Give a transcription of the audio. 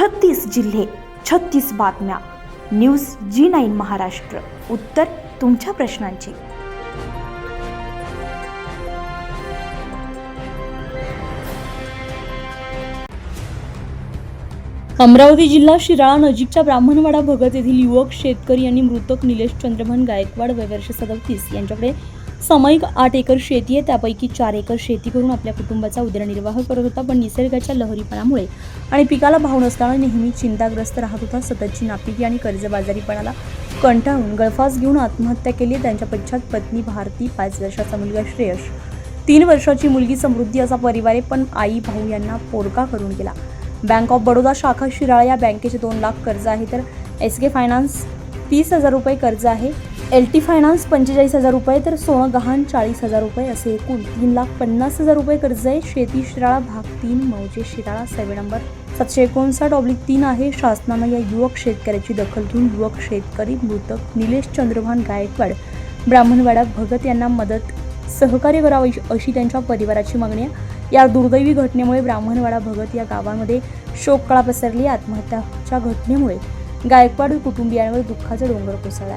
छत्तीस जिल्हे छत्तीस बातम्या. News G nine Maharashtra. उत्तर तुमच्या प्रश्नांची. अमरावती जिल्हा शिराळा नजीकच्या ब्राह्मणवाडा भगत येथील युवक शेतकरी यांनी मृतक निलेश चंद्रभान गायकवाड वय वर्ष सदतीस. यांच्याकडे सामायिक आठ एकर शेती आहे. त्यापैकी चार एकर शेती करून आपल्या कुटुंबाचा उदरनिर्वाह करत होता. पण निसर्गाच्या लहरीपणामुळे आणि पिकाला भाव नसल्यामुळे नेहमी चिंताग्रस्त राहत होता. सततची नापिकी आणि कर्जबाजारीपणाला कंटाळून गळफास घेऊन आत्महत्या केली त्यांच्या पश्चात पत्नी भारती पाच वर्षाचा मुलगा श्रेयश तीन वर्षाची मुलगी समृद्धी असा परिवार आहे. पण आई भाऊ यांना पोरका करून गेला. बँक ऑफ बडोदा शाखा शिराळा या बँकेचे दोन लाख कर्ज आहे. तर एस के फायनान्स तीस हजार रुपये कर्ज आहे. एल टी फायनान्स पंचेचाळीस हजार रुपये तर सोनं गहाण चाळीस हजार रुपये असे एकूण तीन लाख पन्नास हजार रुपये कर्ज आहे. शेती शिराळा भाग तीन मौजे शिराळा सर्वे नंबर सातशे एकोणसाठ ऑब्लिक तीन आहे. शासनानं या युवक शेतकऱ्याची दखल घेऊन युवक शेतकरी मृतक निलेश चंद्रभान गायकवाड ब्राह्मणवाडा भगत यांना मदत सहकार्य करावे अशी त्यांच्या परिवाराची मागणी आहे. या दुर्दैवी घटनेमुळे ब्राह्मणवाडा भगत या गावामध्ये शोककळा पसरली. आत्महत्याच्या घटनेमुळे गायकवाड कुटुंबियांवर दुःखाचा डोंगर कोसळला.